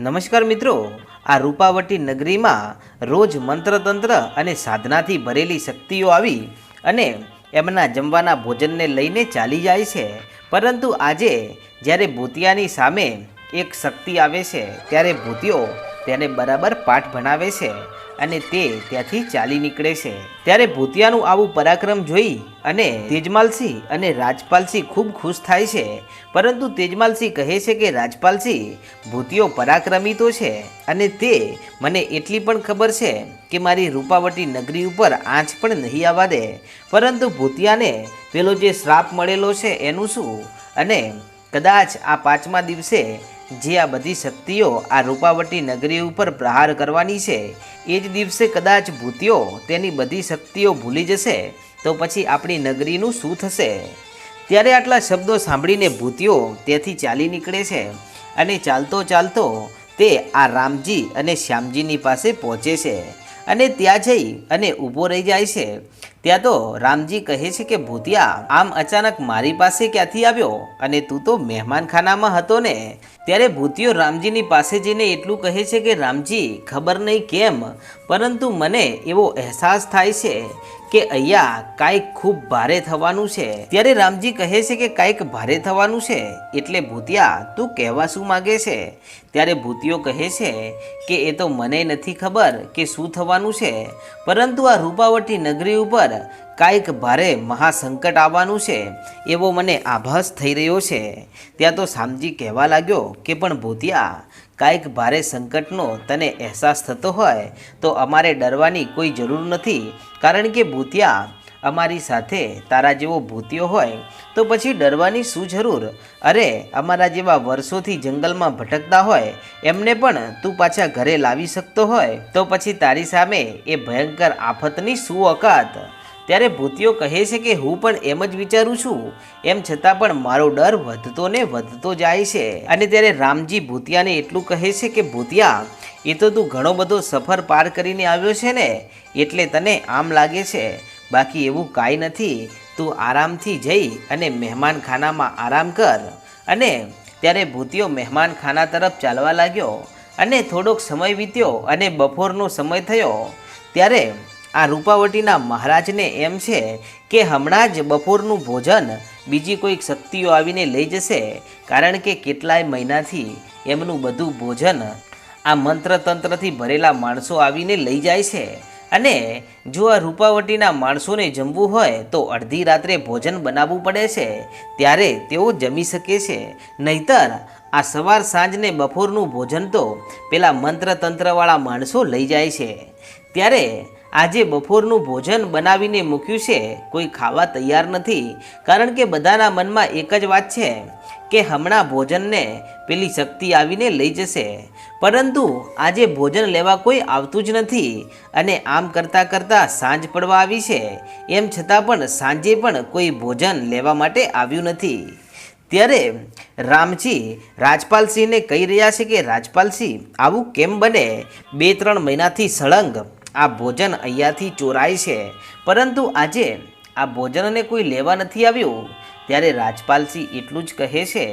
નમસ્કાર મિત્રો, આ રૂપાવટી નગરીમાં રોજ મંત્રતંત્ર અને સાધનાથી ભરેલી શક્તિઓ આવી અને એમના જમવાના ભોજનને લઈને ચાલી જાય છે. પરંતુ આજે જ્યારે ભૂતિયાની સામે એક શક્તિ આવે છે, ત્યારે ભૂતિયો તેને બરાબર પાઠ ભણાવે છે. અને તે ત્યાંથી ચાલી નીકળે છે. ત્યારે ભૂતિયાનું આવું પરાક્રમ જોઈ અને તેજમાલસિંહ અને રાજપાલસિંહ ખૂબ ખુશ થાય છે. પરંતુ તેજમાલસિંહ કહે છે કે, રાજપાલસિંહ, ભૂતિયો પરાક્રમી તો છે અને તે મને એટલી પણ ખબર છે કે મારી રૂપાવટી નગરી ઉપર આંચ પણ નહીં આવવા દે. પરંતુ ભૂતિયાને પેલો જે શ્રાપ મળેલો છે એનું શું? અને કદાચ આ પાંચમા દિવસે જે આ બધી શક્તિઓ આ રૂપાવટી નગરી ઉપર પ્રહાર કરવાની છે, એ જ દિવસે કદાચ ભૂતિઓ તેની બધી શક્તિઓ ભૂલી જશે, તો પછી આપણી નગરીનું શું થશે? ત્યારે આટલા શબ્દો સાંભળીને ભૂતિઓ ત્યાંથી ચાલી નીકળે છે અને ચાલતો ચાલતો તે આ રામજી અને શ્યામજીની પાસે પહોંચે છે અને ત્યાં જઈ અને ઊભો રહી જાય છે. ત્યાં તો રામજી કહે છે કે, ભૂતિયા, આમ અચાનક મારી પાસે ક્યાંથી આવ્યો? અને તું તો મહેમાનખાનામાં હતો ને. ત્યારે ભૂતિયો રામજીની પાસે જઈને એટલું કહે છે કે, રામજી, ખબર નહીં કેમ, પરંતુ મને એવો અહેસાસ થાય છે કે અહીંયા કાંઈક ખૂબ ભારે થવાનું છે. ત્યારે રામજી કહે છે કે, કાંઈક ભારે થવાનું છે? એટલે ભૂતિયા, તું કહેવા શું માગે છે? ત્યારે ભૂતિયો કહે છે કે એ તો મને નથી ખબર કે શું થવાનું છે, પરંતુ આ રૂપાવટી નગરી ઉપર કાંઈક ભારે મહાસંકટ આવવાનું છે, એવો મને આભાસ થઈ રહ્યો છે. ત્યાં તો સામજી કહેવા લાગ્યો કે પણ ભૂતિયા, કાંઈક ભારે સંકટનો તને અહેસાસ થતો હોય તો અમારે ડરવાની કોઈ જરૂર નથી, કારણ કે ભૂતિયા અમારી સાથે તારા જેવો ભૂતિયો હોય તો પછી ડરવાની શું જરૂર? અરે, અમારા જેવા વર્ષોથી જંગલમાં ભટકતા હોય, એમને પણ તું પાછા ઘરે લાવી શકતો હોય, તો પછી તારી સામે એ ભયંકર આફતની શું ઓકાત ત્યારે ભૂતિયો કહે છે કે હું પણ એમ જ વિચારું છું. એમ છતાં પણ મારો ડર વધતો ને વધતો જાય છે. અને ત્યારે રામજી ભૂતિયાને એટલું કહે છે કે, ભૂતિયા, એ તો તું ઘણો બધો સફર પાર કરીને આવ્યો છે ને, એટલે તને આમ લાગે છે. બાકી એવું કાંઈ નથી. તું આરામથી જઈ અને મહેમાનખાનામાં આરામ કર. અને ત્યારે ભૂતિયો મહેમાનખાના તરફ ચાલવા લાગ્યો અને થોડોક સમય વીત્યો અને બપોરનો સમય થયો. ત્યારે આ રૂપાવટીના મહારાજને એમ છે કે હમણાં જ બપોરનું ભોજન બીજી કોઈક શક્તિઓ આવીને લઈ જશે. કારણ કે કેટલાય મહિનાથી એમનું બધું ભોજન આ મંત્રતંત્રથી ભરેલા માણસો આવીને લઈ જાય છે. અને જો આ રૂપાવટીના માણસોને જમવું હોય તો અડધી રાત્રે ભોજન બનાવવું પડે છે, ત્યારે તેઓ જમી શકે છે. નહીતર આ સવાર સાંજને બપોરનું ભોજન તો પેલા મંત્રતંત્રવાળા માણસો લઈ જાય છે. ત્યારે આજે બપોરનું ભોજન બનાવીને મૂક્યું છે કોઈ ખાવા તૈયાર નથી, કારણ કે બધાના મનમાં એક જ વાત છે. કે હમણાં ભોજનને પેલી શક્તિ આવીને લઈ જશે. પરંતુ આજે ભોજન લેવા કોઈ આવતું જ નથી અને આમ કરતાં કરતાં સાંજ પડવા આવી છે. એમ છતાં પણ સાંજે પણ કોઈ ભોજન લેવા માટે આવ્યું નથી. ત્યારે રામજી રાજપાલસિંહને કહી રહ્યા છે કે, રાજપાલસિંહ, આવું કેમ બને? બે ત્રણ મહિનાથી સળંગ. આ ભોજન અહીંયાથી ચોરાય છે. પરંતુ આજે આ ભોજનને કોઈ લેવા નથી આવ્યું. ત્યારે રાજપાલસિંહ એટલું જ કહે છે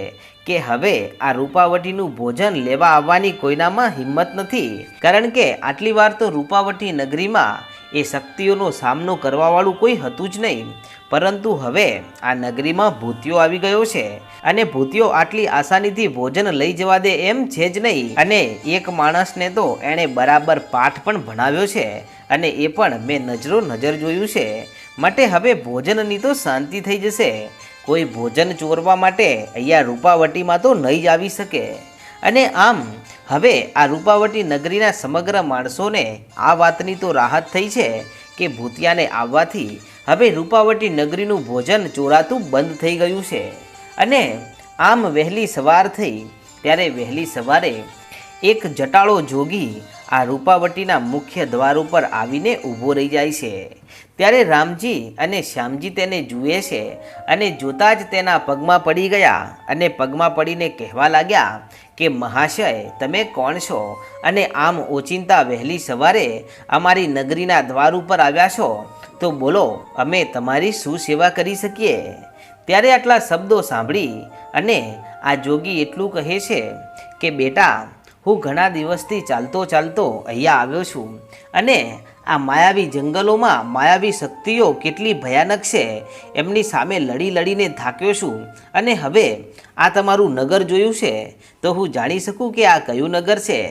કે હવે આ રૂપાવટીનું ભોજન લેવા આવવાની કોઈનામાં હિંમત નથી. કારણ કે આટલી વાર તો રૂપાવટી નગરીમાં એ શક્તિઓનો સામનો કરવાવાળું કોઈ હતું જ નહીં. પરંતુ હવે આ નગરીમાં ભૂતિયો આવી ગયો છે અને ભૂતિયો આટલી આસાનીથી ભોજન લઈ જવા દે એમ છે જ નહીં. અને એક માણસને તો એણે બરાબર પાઠ પણ ભણાવ્યો છે અને એ પણ મેં નજરો નજર જોયું છે. માટે હવે ભોજનની તો શાંતિ થઈ જશે. કોઈ ભોજન ચોરવા માટે અહીંયા રૂપાવટીમાં તો નહીં જ આવી શકે. અને આમ, હવે આ રૂપાવટી નગરીના સમગ્ર માણસોને આ વાતની તો રાહત થઈ છે કે ભૂતિયાને આવવાથી હવે રૂપાવટી નગરીનું ભોજન ચોરાતું બંધ થઈ ગયું છે. અને આમ વહેલી સવાર થઈ, ત્યારે વહેલી સવારે એક જટાળો જોગી આ રૂપાવટીના મુખ્ય દ્વાર ઉપર આવીને ઊભો રહી જાય છે. ત્યારે રામજી અને શ્યામજી તેને જુએ છે અને જોતાં જ તેના પગમાં પડી ગયા અને પગમાં પડીને કહેવા લાગ્યા કે, મહાશય, તમે કોણ છો? અને આમ ઓચિંતા વહેલી સવારે અમારી નગરીના દ્વાર ઉપર આવ્યા છો? તો બોલો, અમે તમારી શું સેવા કરી શકીએ. ત્યારે આટલા શબ્દો સાંભળી અને આ જોગી એટલું કહે છે કે, બેટા હું ઘણા દિવસથી ચાલતો ચાલતો અહીંયા આવ્યો છું. અને આ માયાવી જંગલોમાં માયાવી શક્તિઓ કેટલી ભયાનક છે, એમની સામે લડી લડીને થાક્યો છું. અને હવે આ તમારું નગર જોયું છે? તો હું જાણી શકું કે આ કયું નગર છે?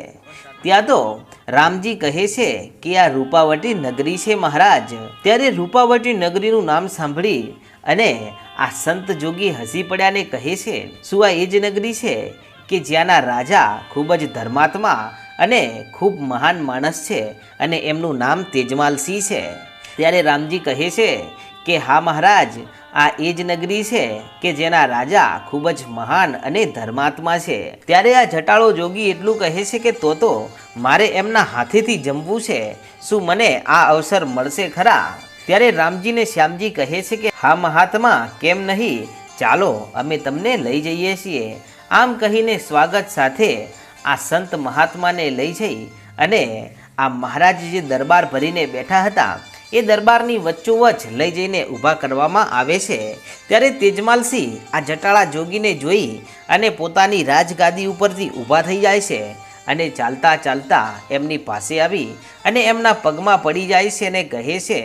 ત્યાં તો રામજી કહે છે કે આ રૂપાવટી નગરી છે મહારાજ. ત્યારે રૂપાવટી નગરીનું નામ સાંભળી અને આ સંત જોગી હસી પડ્યાને કહે છે, શું આ એ જ નગરી છે? કે જ્યાંના રાજા ખૂબ જ ધર્માત્મા અને ખૂબ મહાન માણસ છે અને એમનું નામ તેજમાલસિંહ છે. ત્યારે રામજી કહે છે કે, હા મહારાજ, આ એ જ નગરી છે કે જેના રાજા ખૂબ જ મહાન અને ધર્માત્મા છે. ત્યારે આ જટાળો જોગી એટલું કહે છે કે, તો તો, મારે એમના હાથેથી જમવું છે. શું મને આ અવસર મળશે ખરા? ત્યારે રામજીને શ્યામજી કહે છે કે, હા મહાત્મા, કેમ નહીં? ચાલો, અમે તમને લઈ જઈએ છીએ. આમ કહીને સ્વાગત સાથે આ સંત મહાત્માને લઈ જઈ અને આ મહારાજ જે દરબાર ભરીને બેઠા હતા, એ દરબારની વચ્ચોવચ્ચ લઈ જઈને ઊભા કરવામાં આવે છે. ત્યારે તેજમાલસિંહ આ જટાળા જોગીને જોઈ અને પોતાની રાજગાદી ઉપરથી ઊભા થઈ જાય છે અને ચાલતા ચાલતા એમની પાસે આવી અને એમના પગમાં પડી જાય છે અને કહે છે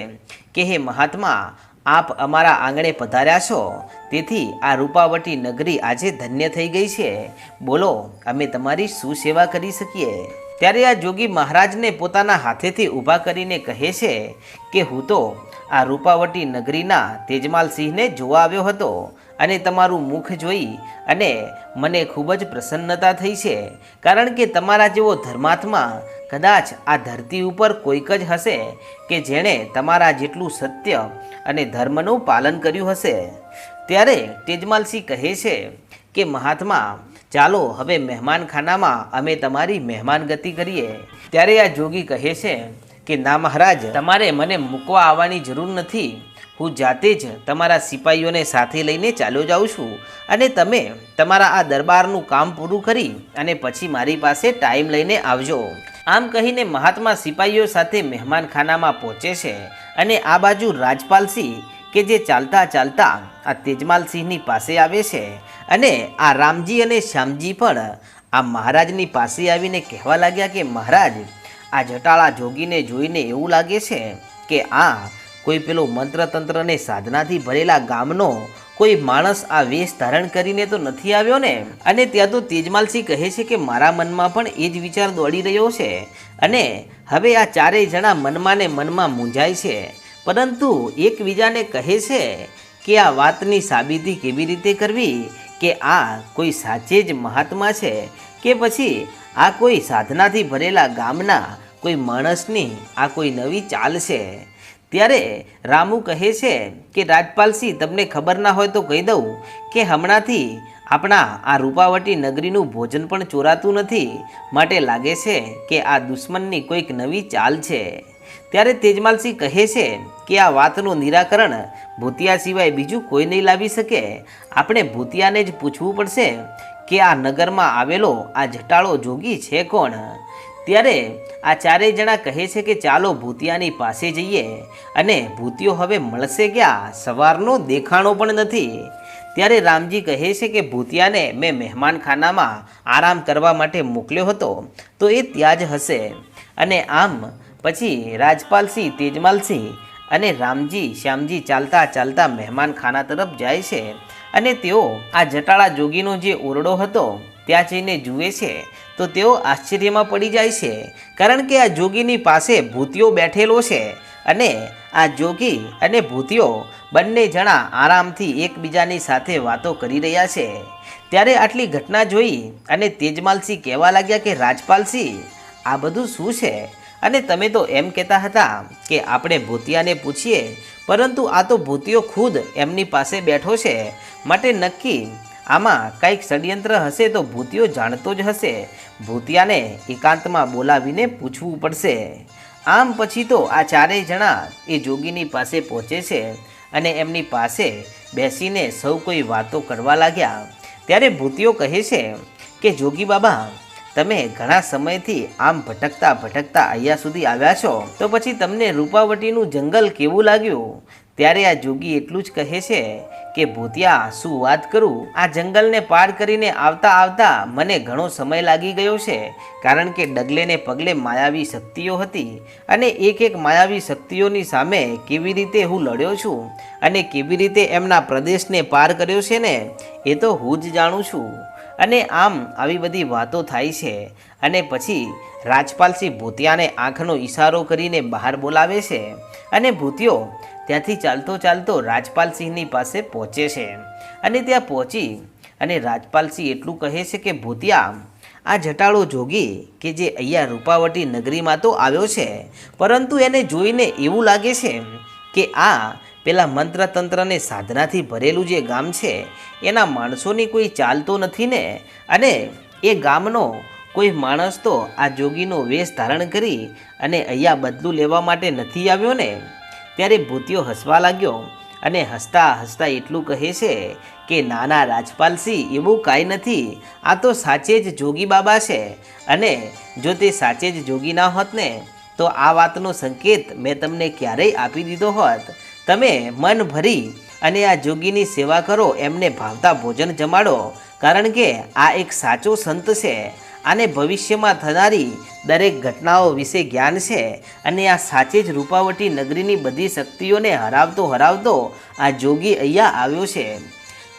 કે, હે મહાત્મા આપ અમારા આંગણે પધાર્યા છો. તેથી આ રૂપાવટી નગરી આજે ધન્ય થઈ ગઈ છે. બોલો, અમે તમારી શું સેવા કરી શકીએ. ત્યારે આ જોગી મહારાજને પોતાના હાથેથી ઊભા કરીને કહે છે કે, હું તો આ રૂપાવટી નગરીના તેજમાલસિંહને જોવા આવ્યો હતો અને તમારું મુખ જોઈ અને મને ખૂબ જ પ્રસન્નતા થઈ છે. કારણ કે તમારા જેવો ધર્માત્મા કદાચ આ ધરતી ઉપર કોઈક જ હશે કે જેણે તમારા જેટલું સત્ય અને ધર્મનું પાલન કર્યું હશે. ત્યારે તેજમાલસિંહ કહે છે કે, મહાત્મા, ચાલો હવે મહેમાનખાનામાં અમે તમારી મહેમાન ગતિ કરીએ. ત્યારે આ જોગી કહે છે કે, ના મહારાજ, તમારે મને મૂકવા આવવાની જરૂર નથી. હું જાતે જ તમારા સિપાહીઓને સાથે લઈને ચાલ્યો જાઉં છું અને તમે તમારા આ દરબારનું કામ પૂરું કરી અને પછી મારી પાસે ટાઈમ લઈને આવજો. આમ કહીને મહાત્મા સિપાહીઓ સાથે મહેમાનખાનામાં પહોંચે છે અને આ બાજુ રાજપાલસિંહ કે જે ચાલતા ચાલતા આ તેજમાલસિંહની પાસે આવે છે અને આ રામજી અને શ્યામજી પણ આ મહારાજની પાસે આવીને કહેવા લાગ્યા કે મહારાજ, આ જટાળા જોગીને જોઈને એવું લાગે છે કે આ કોઈ પેલો મંત્રતંત્રને સાધનાથી ભરેલા ગામનો કોઈ માણસ આ વેશ ધારણ કરીને તો નથી આવ્યો ને? અને ત્યાં તો તેજમાલસિંહ કહે છે કે મારા મનમાં પણ એ જ વિચાર દોડી રહ્યો છે. અને હવે આ ચારેય જણા મનમાં મનમાં મૂંઝાય છે. પરંતુ એકબીજાને કહે છે કે આ વાતની સાબિતી કેવી રીતે કરવી? કે આ કોઈ સાચે જ મહાત્મા છે? કે પછી આ કોઈ સાધનાથી ભરેલા ગામના કોઈ માણસની આ કોઈ નવી ચાલ છે? ત્યારે રામુ કહે છે કે, રાજપાલસિંહ, તમને ખબર ના હોય તો કહી દઉં કે, હમણાંથી આપણા આ રૂપાવટી નગરીનું ભોજન પણ ચોરાતું નથી. માટે લાગે છે કે, આ દુશ્મનની કોઈક નવી ચાલ છે. ત્યારે તેજમાલસિંહ કહે છે કે, આ વાતનું નિરાકરણ ભૂતિયા સિવાય બીજું કોઈ નહીં લાવી શકે. આપણે ભૂતિયાને જ પૂછવું પડશે કે, આ નગરમાં આવેલો આ જટાળો જોગી છે કોણ? ત્યારે આ ચારેય જણા કહે છે કે ચાલો ભૂતિયાની પાસે જઈએ અને ભૂતિયો હવે મળશે ક્યાં? સવારનો દેખાણો પણ નથી. ત્યારે રામજી કહે છે કે ભૂતિયાને મેં મહેમાનખાનામાં આરામ કરવા માટે મોકલ્યો હતો, તો એ ત્યાં જ હશે. અને આમ પછી રાજપાલસિંહ, તેજમાલસિંહ અને રામજી, શ્યામજી ચાલતા ચાલતા મહેમાનખાના તરફ જાય છે. અને તેઓ આ જટાળા જોગીનો જે ઓરડો હતો, ત્યાં જઈને જુએ છે. તો તેઓ આશ્ચર્યમાં પડી જાય છે, કારણ કે આ જોગીની પાસે ભૂતિયો બેઠેલો છે અને આ જોગી અને ભૂતિયો બંને જણા આરામથી એકબીજાની સાથે વાતો કરી રહ્યા છે. ત્યારે આટલી ઘટના જોઈ અને તેજમાલસિંહ કહેવા લાગ્યા કે, રાજપાલસિંહ, આ બધું શું છે? અને તમે તો એમ કહેતા હતા કે, આપણે ભૂતિયાને પૂછીએ, પરંતુ આ તો ભૂતિયો ખુદ એમની પાસે બેઠો છે, માટે નક્કી આમાં કંઈક ષડયંત્ર હશે તો ભૂતિયો જાણતો જ હશે. ભૂતિયાને એકાંતમાં બોલાવીને પૂછવું પડશે. આમ પછી તો આ ચારેય જણા એ જોગીની પાસે પહોંચે છે અને એમની પાસે બેસીને સૌ કોઈ વાતો કરવા લાગ્યા. ત્યારે ભૂતિયો કહે છે કે, જોગી બાબા, તમે ઘણા સમયથી આમ ભટકતા ભટકતા અહીંયા સુધી આવ્યા છો. તો પછી તમને રૂપાવટીનું જંગલ કેવું લાગ્યું? ત્યારે આ જોગી એટલું જ કહે છે કે, ભૂતિયા, શું વાત કરું? આ જંગલને પાર કરીને આવતા આવતા મને ઘણો સમય લાગી ગયો છે, કારણ કે ડગલે ને પગલે માયાવી શક્તિઓ હતી અને એક એક માયાવી શક્તિઓની સામે કેવી રીતે હું લડ્યો છું અને કેવી રીતે એમના પ્રદેશને પાર કર્યો છે ને, એ તો હું જ જાણું છું. અને આમ આવી બધી વાતો થાય છે અને પછી રાજપાલસિંહ ભૂતિયાને આંખનો ઈશારો કરીને બહાર બોલાવે છે અને ભૂતિયો ત્યાંથી ચાલતો ચાલતો રાજપાલસિંહની પાસે પહોંચે છે. અને ત્યાં પહોંચી અને રાજપાલસિંહ એટલું કહે છે કે, ભૂતિયા, આ જટાળો જોગી કે જે અહીંયા રૂપાવટી નગરીમાં તો આવ્યો છે, પરંતુ એને જોઈને એવું લાગે છે કે આ પેલા મંત્ર તંત્ર સાધનાથી ભરેલું જે ગામ છે, એના માણસોની કોઈ ચાલતો નથી ને, અને એ ગામનો કોઈ માણસ તો આ જોગીનો વેશ ધારણ કરી અને અહીંયા બદલું લેવા માટે નથી આવ્યો ને? ત્યારે ભૂતિયો હસવા લાગ્યો અને હસતા હસતા એટલું કહે છે કે, નાના રાજપાલસિંહ, એવું કાંઈ નથી. આ તો સાચે જ જોગી બાબા છે. અને જો તે સાચે જ જોગી ના હોત ને, તો આ વાતનો સંકેત મેં તમને ક્યારેય આપી દીધો હોત. તમે મન ભરી અને આ જોગીની સેવા કરો, એમને ભાવતા ભોજન જમાડો. કારણ કે આ એક સાચો સંત છે. આને ભવિષ્યમાં થનારી દરેક ઘટનાઓ વિશે જ્ઞાન છે અને આ સાચે જ રૂપાવટી નગરીની બધી શક્તિઓને હરાવતો હરાવતો આ જોગી અહીંયા આવ્યો છે.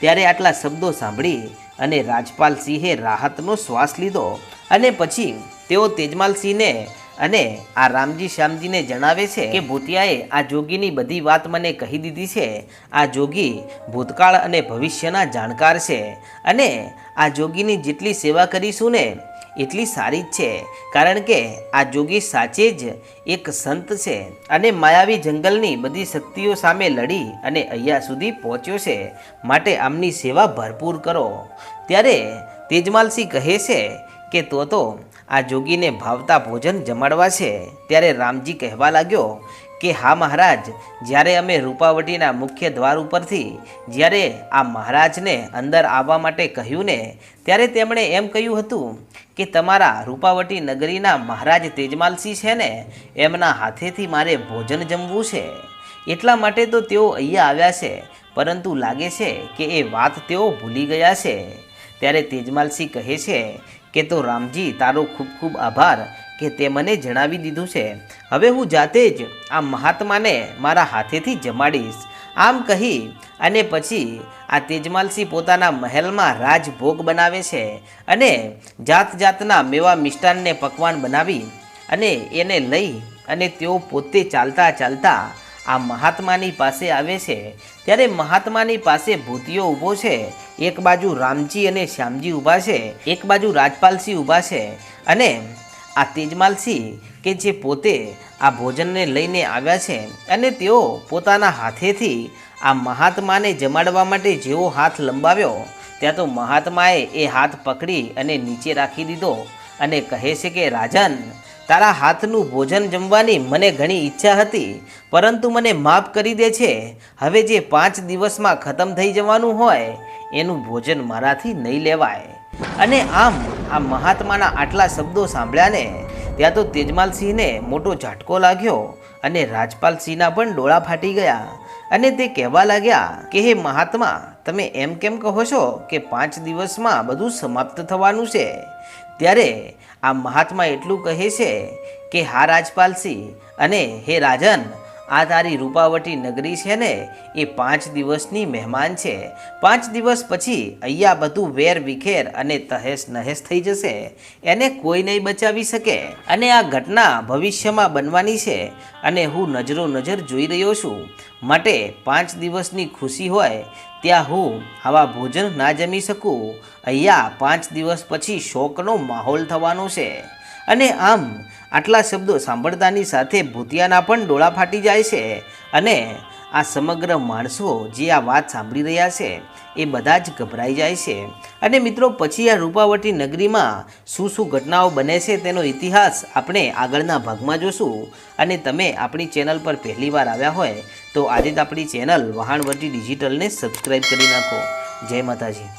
ત્યારે આટલા શબ્દો સાંભળી અને રાજપાલ સિંહે રાહતનો શ્વાસ લીધો અને પછી તેઓ તેજમાલસિંહને અને આ રામજી શ્યામજીને જણાવે છે કે, ભૂતિયાએ આ જોગીની બધી વાત મને કહી દીધી છે. આ જોગી ભૂતકાળ અને ભવિષ્યના જાણકાર છે અને આ જોગીની જેટલી સેવા કરીશું ને એટલી સારી જ છે. કારણ કે આ જોગી સાચે જ એક સંત છે અને માયાવી જંગલની બધી શક્તિઓ સામે લડી અને અહીંયા સુધી પહોંચ્યો છે. માટે આમની સેવા ભરપૂર કરો. ત્યારે તેજમાલસિંહ કહે છે કે, તો તો આ જોગીને ભાવતા ભોજન જમાડવા છે. ત્યારે રામજી કહેવા લાગ્યો કે હા મહારાજ, જ્યારે અમે રૂપાવટીના મુખ્ય દ્વાર ઉપરથી જ્યારે આ મહારાજને અંદર આવવા માટે કહ્યું ને, ત્યારે તેમણે એમ કહ્યું હતું કે તમારા રૂપાવટી નગરીના મહારાજ તેજમાલસિંહ છે ને, એમના હાથેથી મારે ભોજન જમવું છે. એટલા માટે તો તેઓ અહીંયા આવ્યા છે, પરંતુ લાગે છે કે એ વાત તેઓ ભૂલી ગયા છે. ત્યારે તેજમાલસિંહ કહે છે કે તો રામજી, તારો ખૂબ ખૂબ આભાર. કે તે મને જણાવી દીધું છે. હવે હું જાતે જ આ મહાત્માને મારા હાથેથી જમાડીશ. આમ કહી અને પછી આ તેજમાલસિંહ પોતાના મહેલમાં રાજભોગ બનાવે છે અને જાત જાતના મેવા મિષ્ટાનને પકવાન બનાવી અને એને લઈ અને તેઓ પોતે ચાલતા ચાલતા આ મહાત્માની પાસે આવે છે. ત્યારે મહાત્માની પાસે ભૂતિયો ઊભો છે. એક બાજુ રામજી અને શ્યામજી ઊભા છે. એક બાજુ રાજપાલસિંહ ઊભા છે અને આ તેજમાલસિંહ કે જે પોતે આ ભોજનને લઈને આવ્યા છે અને તેઓ પોતાના હાથેથી આ મહાત્માને જમાડવા માટે જેવો હાથ લંબાવ્યો, ત્યાં તો મહાત્માએ એ હાથ પકડી અને નીચે રાખી દીધો અને કહે છે કે, રાજન, તારા હાથનું ભોજન જમવાની મને ઘણી ઈચ્છા હતી, પરંતુ મને માફ કરી દે છે. હવે જે પાંચ દિવસમાં ખતમ થઈ જવાનું હોય, એનું ભોજન મારાથી નહીં લેવાય. અને આમ, આ મહાત્માના આટલા શબ્દો સાંભળ્યાને, ત્યાં તો તેજમાલસિંહને મોટો ઝાટકો લાગ્યો અને રાજપાલસિંહના પણ ડોળા ફાટી ગયા. અને તે કહેવા લાગ્યા કે, હે મહાત્મા, તમે એમ કેમ કહો છો કે પાંચ દિવસમાં બધું સમાપ્ત થવાનું છે? ત્યારે આ મહાત્મા એટલું કહે છે કે, હા રાજપાલસિંહ અને હે રાજન આ તારી રૂપાવટી નગરી છે ને, એ પાંચ દિવસની મહેમાન છે. પાંચ દિવસ પછી અહીંયા બધું વેર વિખેર અને તહેસ નહેસ થઈ જશે. એને કોઈ નહીં બચાવી શકે. અને આ ઘટના ભવિષ્યમાં બનવાની છે અને હું નજરો નજર જોઈ રહ્યો છું. માટે પાંચ દિવસની ખુશી હોય, ત્યાં હું આવા ભોજન ના જમી શકું. અહીંયા પાંચ દિવસ પછી શોકનો માહોલ થવાનો છે. અને આમ આટલા શબ્દો સાંભળતાની સાથે ભૂતિયાના પણ ડોળા ફાટી જાય છે અને આ સમગ્ર માણસો જે આ વાત સાંભળી રહ્યા છે એ બધા જ ગભરાઈ જાય છે. અને મિત્રો, પછી આ રૂપાવટી નગરીમાં શું શું ઘટનાઓ બને છે તેનો ઇતિહાસ આપણે આગળના ભાગમાં જોશું. અને તમે આપણી ચેનલ પર પહેલી વાર આવ્યા હોય તો આજે જ આપણી ચેનલ વહાણવટી ડિજિટલને સબસ્ક્રાઈબ કરી નાખો. જય માતાજી.